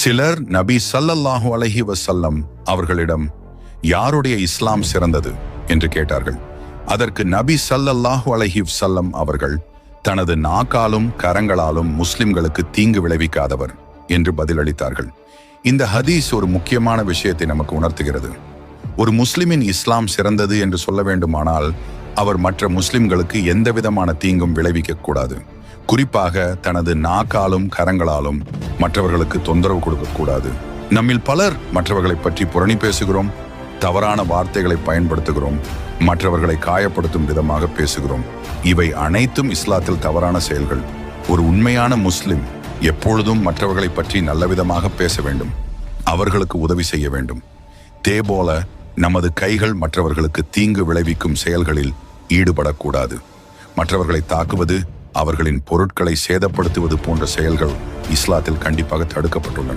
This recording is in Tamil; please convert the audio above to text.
சிலர் நபி சல்லல்லாஹு அலஹி வசல்லம் அவர்களிடம் யாருடைய இஸ்லாம் சிறந்தது? என்று கேட்டார்கள். அதற்கு நபி சல்லல்லாஹு அலஹி சல்லம் அவர்கள் தனது நாக்காலும் கரங்களாலும் முஸ்லிம்களுக்கு தீங்கு விளைவிக்காதவர் என்று பதிலளித்தார்கள். இந்த ஹதீஸ் ஒரு முக்கியமான விஷயத்தை நமக்கு உணர்த்துகிறது. ஒரு முஸ்லிமின் இஸ்லாம் சிறந்தது என்று சொல்ல வேண்டுமானால் அவர் மற்ற முஸ்லிம்களுக்கு எந்த விதமான தீங்கும் விளைவிக்கக்கூடாது கூடாது. குறிப்பாக தனது நாக்காலும் கரங்களாலும் மற்றவர்களுக்கு தொந்தரவு கொடுக்கக்கூடாது நம்மில் பலர் மற்றவர்களை பற்றி புரணி பேசுகிறோம் தவறான வார்த்தைகளை பயன்படுத்துகிறோம் மற்றவர்களை காயப்படுத்தும் விதமாக பேசுகிறோம். இவை அனைத்தும் இஸ்லாத்தில் தவறான செயல்கள். ஒரு உண்மையான முஸ்லிம் எப்பொழுதும் மற்றவர்களை பற்றி நல்ல விதமாக பேச வேண்டும் அவர்களுக்கு உதவி செய்ய வேண்டும். தேபோல நமது கைகள் மற்றவர்களுக்கு தீங்கு விளைவிக்கும் செயல்களில் ஈடுபடக்கூடாது. மற்றவர்களை தாக்குவது அவர்களின் பொருட்களை சேதப்படுத்துவது போன்ற செயல்கள் இஸ்லாத்தில் கண்டிப்பாக தடுக்கப்பட்டுள்ளன.